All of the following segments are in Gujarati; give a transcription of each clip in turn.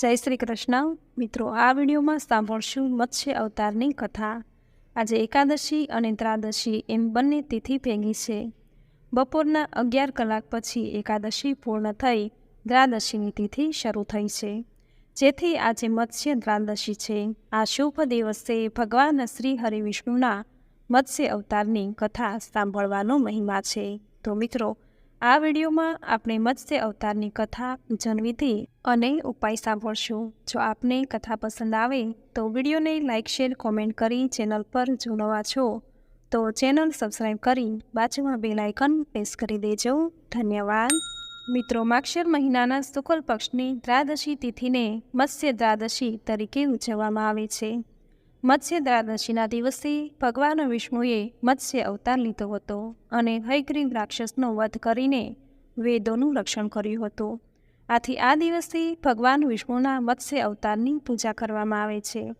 જય શ્રી કૃષ્ણ. મિત્રો, આ વિડીયોમાં સાંભળશું મત્સ્ય અવતારની કથા. આજે એકાદશી અને ત્રાદશી એમ બંને તિથિ ભેગી છે. બપોરના અગિયાર કલાક પછી એકાદશી પૂર્ણ થઈ, દ્રાદશીની તિથિ શરૂ થઈ છે. જેથી આજે મત્સ્ય દ્રાદશી છે. આ શુભ દિવસે ભગવાન શ્રી હરિવિષ્ણુના મત્સ્ય અવતારની કથા સાંભળવાનો મહિમા છે. તો મિત્રો આ વિડીયોમાં આપણે મત્સ્ય અવતારની કથા પૂજન અને ઉપાય સાંભળશું. જો આપને કથા પસંદ આવે તો વિડીયોને લાઇક શેર, કોમેન્ટ કરી ચેનલ પર જો છો તો ચેનલ સબસ્ક્રાઈબ કરી બાજુમાં બેલ આઇકન પ્રેસ કરી દેજો. ધન્યવાદ. મિત્રો, માક્ષર મહિનાના શુક્લ પક્ષની દ્રાદશી તિથિને મત્સ્ય દ્રાદશી તરીકે ઉજવવામાં આવે છે. મત્સ્ય દ્વાદશીના દિવસે ભગવાન વિષ્ણુએ મત્સ્ય અવતાર લીધો હતો અને હયગ્રીવ રાક્ષસનો વધ કરીને વેદોનું રક્ષણ કર્યું હતું. આથી આ દિવસે ભગવાન વિષ્ણુના મત્સ્ય અવતારની પૂજા કરવામાં આવે છે.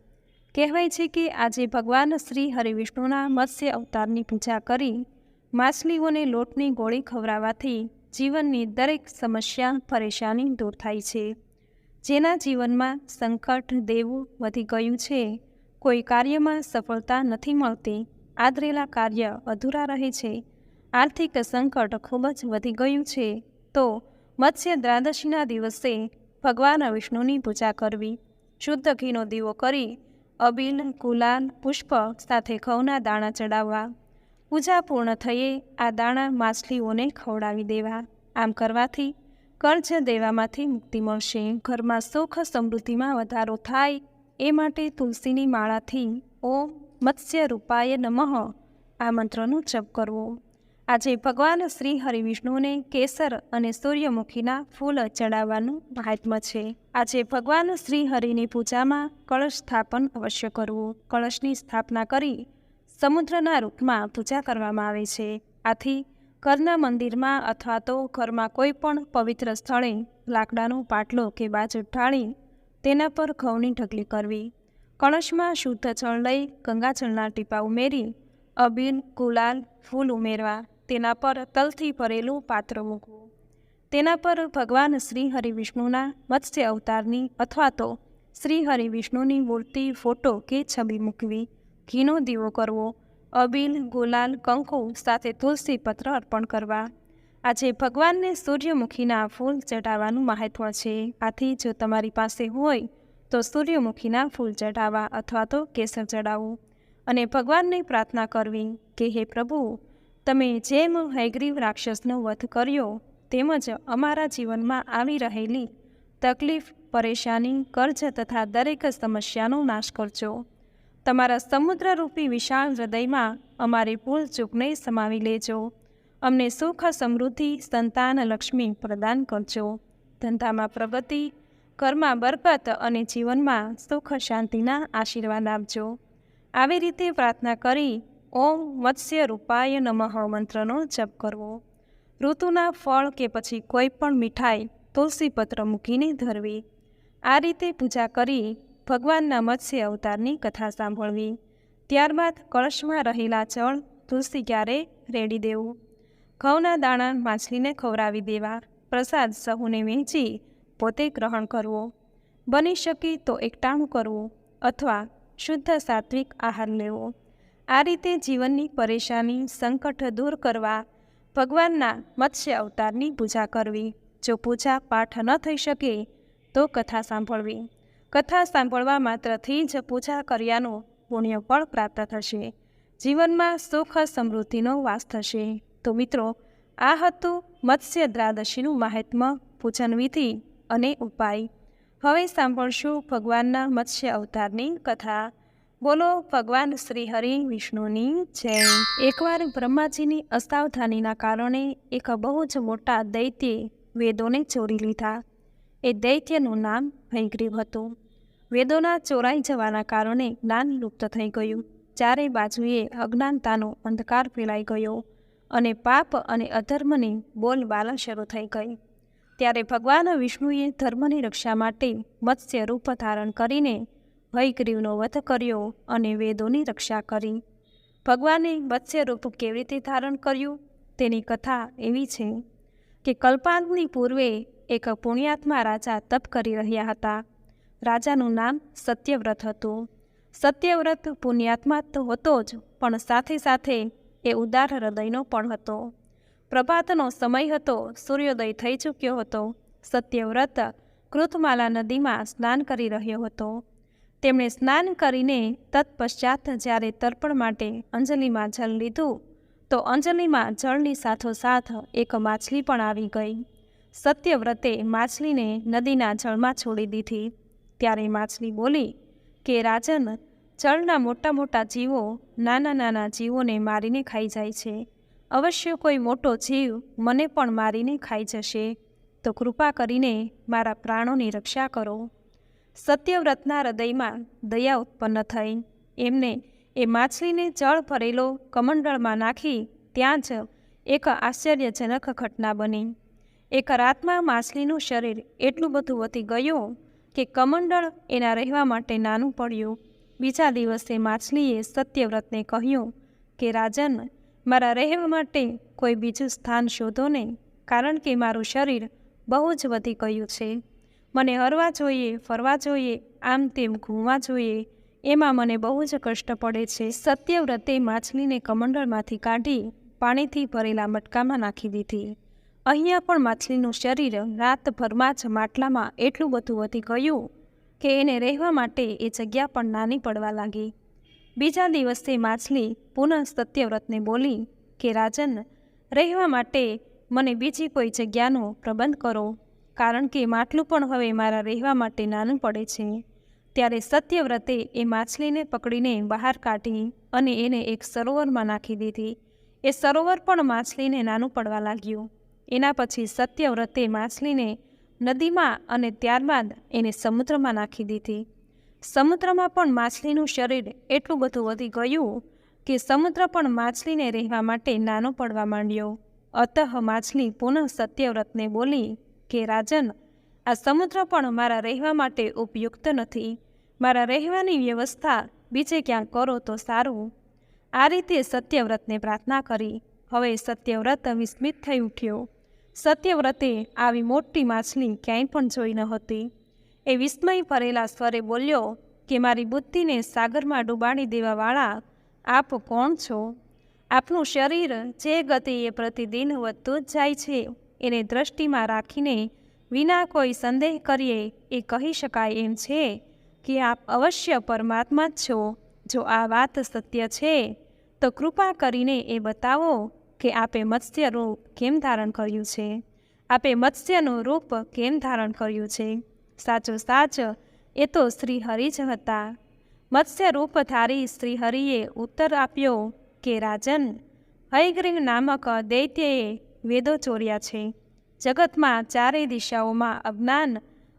કહેવાય છે કે આજે ભગવાન શ્રી હરિવિષ્ણુના મત્સ્ય અવતારની પૂજા કરી માછલીઓને લોટની ગોળી ખવડાવવાથી જીવનની દરેક સમસ્યા, પરેશાની દૂર થાય છે. જેના જીવનમાં સંકટ, દેવું વધી ગયું છે કોઈ કાર્યમાં સફળતા નથી મળતી. આદરેલા કાર્ય અધૂરા રહે છે. આર્થિક સંકટ ખૂબ જ વધી ગયું છે. તો મત્સ્ય દ્વાદશીના દિવસે ભગવાન વિષ્ણુની પૂજા કરવી. શુદ્ધ ઘીનો દીવો કરી, અબીલ, ગુલાલ, પુષ્પ સાથે ઘઉંના દાણા ચડાવવા. પૂજા પૂર્ણ થયે આ દાણા માછલીઓને ખવડાવી દેવા. આમ કરવાથી કર્જ દેવામાંથી મુક્તિ મળશે. ઘરમાં સુખ સમૃદ્ધિમાં વધારો થાય એ માટે તુલસીની માળાથી ઓમ મત્સ્ય રૂપાય નમઃ આ મંત્રનો જપ કરવો. આજે ભગવાન શ્રી હરિવિષ્ણુને કેસર અને સૂર્યમુખીના ફૂલ ચડાવવાનું મહાત્મ્ય છે. આજે ભગવાન શ્રી હરિની પૂજામાં કળશ સ્થાપન અવશ્ય કરવું. કળશની સ્થાપના કરી સમુદ્રના રૂપમાં પૂજા કરવામાં આવે છે. આથી ઘરના મંદિરમાં અથવા તો ઘરમાં કોઈ પણ પવિત્ર સ્થળે લાકડાનો પાટલો કે બાજુ ઢાળી તેના પર ઘઉંની ઢગલી કરવી, કળશમાં શુદ્ધ જળ લઈ ગંગાજળના ટીપા ઉમેરી અબીન ગુલાલ, ફૂલ ઉમેરવા તેના પર તલથી ભરેલું પાત્ર મૂકવું. તેના પર ભગવાન શ્રી હરિવિષ્ણુના મત્સ્ય અવતારની અથવા તો શ્રી હરિવિષ્ણુની મૂર્તિ, ફોટો કે છબી મૂકવી, ઘીનો દીવો કરવો, અબીલ, ગુલાલ, કંકુ સાથે તુલસી પત્ર અર્પણ કરવા આજે ભગવાનને સૂર્યમુખીના ફૂલ ચઢાવવાનું મહત્વ છે. આથી જો તમારી પાસે હોય, તો સૂર્યમુખીના ફૂલ ચઢાવવા અથવા તો કેસર ચઢાવવું અને ભગવાનને પ્રાર્થના કરવી કે, હે પ્રભુ, તમે જેમ હૈગ્રીવ રાક્ષસનો વધ કર્યો, તેમજ અમારા જીવનમાં આવી રહેલી તકલીફ, પરેશાની, કર્જ તથા દરેક સમસ્યાનો નાશ કરજો. તમારા સમુદ્રરૂપી વિશાળ હૃદયમાં અમારી ભૂલ ચૂકને સમાવી લેજો. અમને સુખ, સમૃદ્ધિ, સંતાન, લક્ષ્મી પ્રદાન કરજો. ધંધામાં પ્રગતિ ઘરમાં બરકત અને જીવનમાં સુખ, શાંતિના આશીર્વાદ આપજો. આવી રીતે પ્રાર્થના કરી ઓમ મત્સ્ય રૂપાય નમઃ મંત્રનો જપ કરવો. ઋતુના ફળ કે પછી કોઈ પણ મીઠાઈ તુલસીપત્ર મૂકીને ધરવી. આ રીતે પૂજા કરી ભગવાનના મત્સ્ય અવતારની કથા સાંભળવી. ત્યારબાદ કળશમાં રહેલા જળ તુલસી ક્યારે રેડી દેવું? ઘઉંના દાણા માછલીને ખવડાવી દેવા, પ્રસાદ સહુને વહેંચી પોતે ગ્રહણ કરવો. બની શકે તો એકટાણું કરવું અથવા શુદ્ધ સાત્વિક આહાર લેવો. આ રીતે જીવનની પરેશાની, સંકટ દૂર કરવા ભગવાનના મત્સ્ય અવતારની પૂજા કરવી. જો પૂજા પાઠ ન થઈ શકે તો કથા સાંભળવી. કથા સાંભળવા માત્રથી જ પૂજા કર્યાનું પુણ્ય પણ પ્રાપ્ત થશે. જીવનમાં સુખ સમૃદ્ધિનો વાસ થશે. તો મિત્રો, આ હતું મત્સ્ય દ્રાદશીનું મહાત્મ્ય પૂજન વિધિ અને ઉપાય. હવે સાંભળશું ભગવાનના મત્સ્ય અવતારની કથા. બોલો ભગવાન શ્રી હરિ વિષ્ણુની જય. એકવાર બ્રહ્માજીની અસાવધાનીના કારણે એક બહુ જ મોટા દૈત્યે વેદોને ચોરી લીધા. એ દૈત્યનું નામ હૈગ્રીવ હતું. વેદોના ચોરાઈ જવાના કારણે જ્ઞાન લુપ્ત થઈ ગયું. ચારે બાજુએ અજ્ઞાનતાનો અંધકાર ફેલાઈ ગયો. અને પાપ અને અધર્મની બોલબાલા શરૂ થઈ ગઈ. ત્યારે ભગવાન વિષ્ણુએ ધર્મની રક્ષા માટે મત્સ્ય રૂપ ધારણ કરીને ભયગ્રીવનો વધ કર્યો અને વેદોની રક્ષા કરી. ભગવાને મત્સ્ય રૂપ કેવી રીતે ધારણ કર્યું? તેની કથા એવી છે કે કલ્પાંતની પૂર્વે એક પુણ્યાત્મા રાજા તપ કરી રહ્યા હતા. રાજાનું નામ સત્યવ્રત હતું. સત્યવ્રત પુણ્યાત્મા તો હતો જ, પણ સાથે સાથે એ ઉદાર હૃદયનો પણ હતો. પ્રભાતનો સમય હતો, સૂર્યોદય થઈ ચૂક્યો હતો. સત્યવ્રત કૃતમાલા નદીમાં સ્નાન કરી રહ્યો હતો. તેમણે સ્નાન કરીને તત્પશ્ચાત જ્યારે તર્પણ માટે અંજલિમાં જળ લીધું, તો અંજલિમાં જળની સાથોસાથ એક માછલી પણ આવી ગઈ. સત્યવ્રતે માછલીને નદીના જળમાં છોડી દીધી. ત્યારે માછલી બોલી, કે રાજન જળના મોટા મોટા જીવો નાના નાના જીવોને મારીને ખાઈ જાય છે. અવશ્ય કોઈ મોટો જીવ મને પણ મારીને ખાઈ જશે. તો કૃપા કરીને મારા પ્રાણોની રક્ષા કરો. સત્યવ્રતના હૃદયમાં દયા ઉત્પન્ન થઈ. એમને એ માછલીને જળ ભરેલો કમંડળમાં નાખી ત્યાં જ એક આશ્ચર્યજનક ઘટના બની. એક રાતમાં માછલીનું શરીર એટલું બધું વધી ગયું કે કમંડળ એના રહેવા માટે નાનું પડ્યું. બીજા દિવસે માછલીએ સત્યવ્રતને કહ્યું કે, રાજન, મારા રહેવા માટે કોઈ બીજું સ્થાન શોધો ને કારણ કે મારું શરીર બહુ જ વધી ગયું છે. મને હરવા જોઈએ, ફરવા જોઈએ, આમ તેમ ઘૂમવા જોઈએ. એમાં મને બહુ જ કષ્ટ પડે છે. સત્યવ્રતે માછલીને કમંડળમાંથી કાઢી પાણીથી ભરેલા મટકામાં નાખી દીધી. અહીંયા પણ માછલીનું શરીર રાતભરમાં જ માટલામાં એટલું બધું વધી ગયું કે એને રહેવા માટે એ જગ્યા પણ નાની પડવા લાગી. બીજા દિવસે માછલી પુનઃ સત્યવ્રતને બોલી કે, રાજન, રહેવા માટે મને બીજી કોઈ જગ્યાનો પ્રબંધ કરો, કારણ કે માટલું પણ હવે મારા રહેવા માટે નાનું પડે છે. ત્યારે સત્યવ્રતે એ માછલીને પકડીને બહાર કાઢી અને એને એક સરોવરમાં નાખી દીધી. એ સરોવર પણ માછલીને નાનું પડવા લાગ્યું. એના પછી સત્યવ્રતે માછલીને નદીમાં અને ત્યારબાદ એને સમુદ્રમાં નાખી દીધી. સમુદ્રમાં પણ માછલીનું શરીર એટલું બધું વધી ગયું કે સમુદ્ર પણ માછલીને રહેવા માટે નાનો પડવા માંડ્યો. અતઃ માછલી પુનઃ સત્યવ્રતને બોલી કે, રાજન, આ સમુદ્ર પણ મારા રહેવા માટે ઉપયુક્ત નથી. મારા રહેવાની વ્યવસ્થા બીજે ક્યાંક કરો તો સારું. આ રીતે સત્યવ્રતને પ્રાર્થના કરી. હવે સત્યવ્રત વિસ્મિત થઈ ઉઠ્યો. સત્યવ્રતે આવી મોટી માછલી ક્યાંય પણ જોઈ ન હતી. એ વિસ્મય ભરેલા સ્વરે બોલ્યો, કે મારી બુદ્ધિને સાગરમાં ડૂબાડી દેવાવાળા આપ કોણ છો? આપનું શરીર જે ગતિએ પ્રતિદિન વધતું જ જાય છે, એને દ્રષ્ટિમાં રાખીને વિના કોઈ સંદેહ કરીએ એ કહી શકાય એમ છે કે આપ અવશ્ય પરમાત્મા જ છો. જો આ વાત સત્ય છે, તો કૃપા કરીને એ બતાવો કે આપે મત્સ્ય રૂપ કેમ ધારણ કર્યું છે? આપે મત્સ્યનું રૂપ કેમ ધારણ કર્યું છે? સાચો સાચ, એ તો શ્રી હરિ જ હતા. મત્સ્ય રૂપધારી શ્રી હરિએ ઉત્તર આપ્યો કે, રાજન, હયગ્રીંગ નામક દૈત્યએ વેદો ચોર્યા છે. જગતમાં ચારેય દિશાઓમાં અજ્ઞાન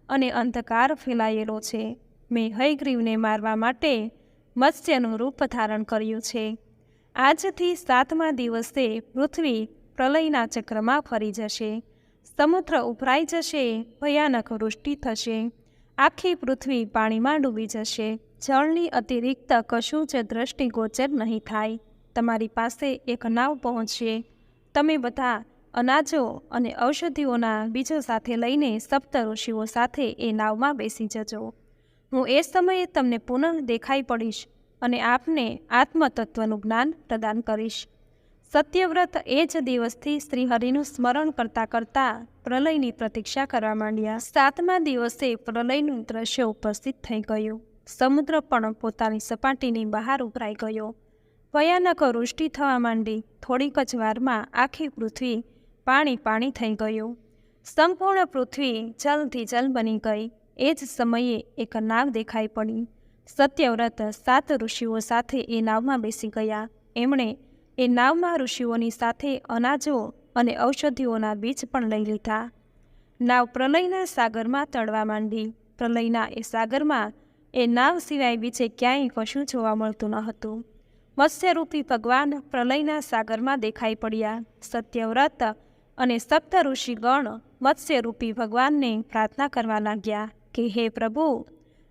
અને અંધકાર ફેલાયેલો છે. મેં હયગ્રીવને મારવા માટે મત્સ્યનું રૂપ ધારણ કર્યું છે. આજથી સાતમા દિવસે પૃથ્વી પ્રલયના ચક્રમાં ફરી જશે. સમુદ્ર ઉભરાઈ જશે, ભયાનક વૃષ્ટિ થશે. આખી પૃથ્વી પાણીમાં ડૂબી જશે. જળની અતિરિક્ત કશું જ દ્રષ્ટિગોચર નહીં થાય. તમારી પાસે એક નાવ પહોંચશે. તમે બધા અનાજો અને ઔષધિઓના બીજો સાથે લઈને સપ્ત ઋષિઓ સાથે એ નાવમાં બેસી જજો. હું એ સમયે તમને પુનઃ દેખાઈ પડીશ. અને આપને આત્મતત્વનું જ્ઞાન પ્રદાન કરીશ. સત્યવ્રત એ જ દિવસથી શ્રીહરિનું સ્મરણ કરતાં કરતાં પ્રલયની પ્રતીક્ષા કરવા માંડ્યા. સાતમા દિવસે પ્રલયનું દ્રશ્ય ઉપસ્થિત થઈ ગયું. સમુદ્ર પણ પોતાની સપાટીની બહાર ઉભરાઈ ગયો. ભયાનક વૃષ્ટિ થવા માંડી. થોડીક જ વારમાં આખી પૃથ્વી પાણી પાણી થઈ ગયું. સંપૂર્ણ પૃથ્વી જલથી જલ બની ગઈ. એ જ સમયે એક નાવ દેખાઈ પડી. સત્યવ્રત સાત ઋષિઓ સાથે એ નાવમાં બેસી ગયા. એમણે એ નાવમાં ઋષિઓની સાથે અનાજો અને ઔષધિઓના બીજ પણ લઈ લીધા. નાવ પ્રલયના સાગરમાં તળવા માંડી. પ્રલયના એ સાગરમાં એ નાવ સિવાય બીજે ક્યાંય કશું જોવા મળતું ન હતું મત્સ્યરૂપી ભગવાન પ્રલયના સાગરમાં દેખાઈ પડ્યા. સત્યવ્રત અને સપ્ત ઋષિગણ મત્સ્યરૂપી ભગવાનને પ્રાર્થના કરવા લાગ્યા કે, હે પ્રભુ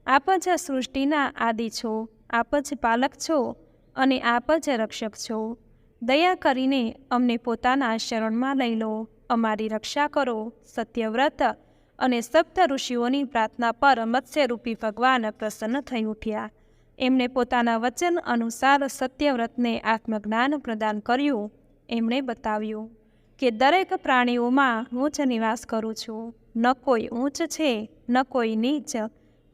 આપ જ સૃષ્ટિના આદિ છો, આપ જ પાલક છો અને આપ જ રક્ષક છો. દયા કરીને અમને પોતાના શરણમાં લઈ લો, અમારી રક્ષા કરો, સત્યવ્રત અને સપ્ત ઋષિઓની પ્રાર્થના પર મત્સ્યરૂપી ભગવાન પ્રસન્ન થઈ ઉઠ્યા. એમણે પોતાના વચન અનુસાર સત્યવ્રતને આત્મજ્ઞાન પ્રદાન કર્યું. એમણે બતાવ્યું કે દરેક પ્રાણીઓમાં હું જ નિવાસ કરું છું. ન કોઈ ઊંચ છે, ન કોઈ નીચ.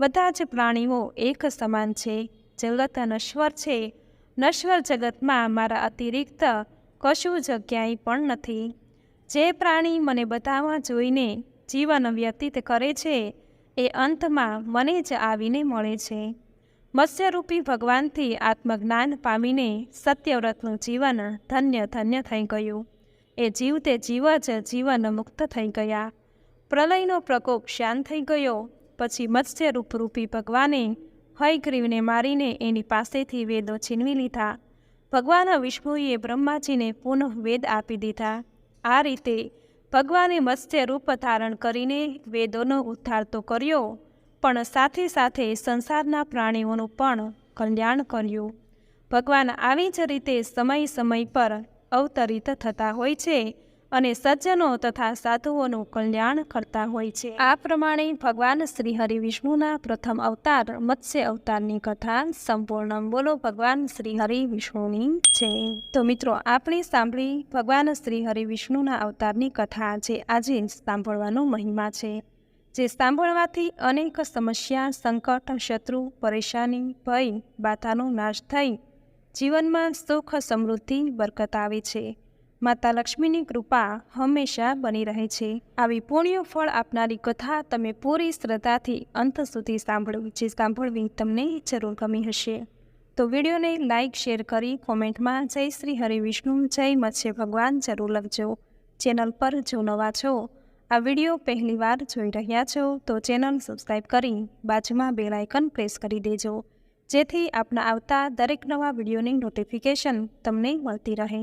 બધા જ પ્રાણીઓ એક સમાન છે. જગત નશ્વર છે. નશ્વર જગતમાં મારા અતિરિક્ત કશું જગ્યાએ પણ નથી. જે પ્રાણી મને બધામાં જોઈને જીવન વ્યતીત કરે છે, એ અંતમાં મને જ આવીને મળે છે. મત્સ્યરૂપી ભગવાનથી આત્મજ્ઞાન પામીને સત્યવ્રતનું જીવન ધન્ય ધન્ય થઈ ગયું. એ જીવતે જીવ જ જીવન મુક્ત થઈ ગયા. પ્રલયનો પ્રકોપ શાંત થઈ ગયો. પછી મત્સ્યરૂપ રૂપી ભગવાને હયગ્રીવને મારીને એની પાસેથી વેદો છીનવી લીધા. ભગવાન વિષ્ણુએ બ્રહ્માજીને પુનઃ વેદ આપી દીધા. આ રીતે ભગવાને મત્સ્ય રૂપ ધારણ કરીને વેદોનો ઉદ્ધાર તો કર્યો, પણ સાથે સાથે સંસારના પ્રાણીઓનું પણ કલ્યાણ કર્યું. ભગવાન આવી જ રીતે સમય સમય પર અવતરિત થતા હોય છે અને સજ્જનો તથા સાધુઓનું કલ્યાણ કરતા હોય છે. આ પ્રમાણે ભગવાન શ્રી હરિ વિષ્ણુના પ્રથમ અવતાર, મત્સ્ય અવતારની કથા સંપૂર્ણ. બોલો, ભગવાન શ્રી હરિ વિષ્ણુની છે તો મિત્રો, આપણે સાંભળી ભગવાન શ્રી હરિ વિષ્ણુના અવતારની કથા જે આજે સાંભળવાનો મહિમા છે. જે સાંભળવાથી અનેક સમસ્યા, સંકટ, શત્રુ, પરેશાની, ભય બાધાનો નાશ થઈ જીવનમાં સુખ સમૃદ્ધિ બરકત આવે છે. માતા લક્ષ્મીની કૃપા હંમેશા બની રહે છે. આવી પુણ્ય ફળ આપનારી કથા તમે પૂરી શ્રદ્ધાથી અંત સુધી સાંભળવી જે સાંભળવી તમને જરૂર ગમી હશે. તો વિડીયોને લાઇક શેર કરી કોમેન્ટમાં જય શ્રી હરિ વિષ્ણુ, જય મત્સ્ય ભગવાન જરૂર લખજો. ચેનલ પર જો નવા છો, આ વીડિયો પહેલીવાર જોઈ રહ્યા છો, તો ચેનલ સબસ્ક્રાઈબ કરી બાજુમાં બેલ આઇકન પ્રેસ કરી દેજો. જેથી આપના આવતા દરેક નવા વિડીયોની નોટિફિકેશન તમને મળતી રહે.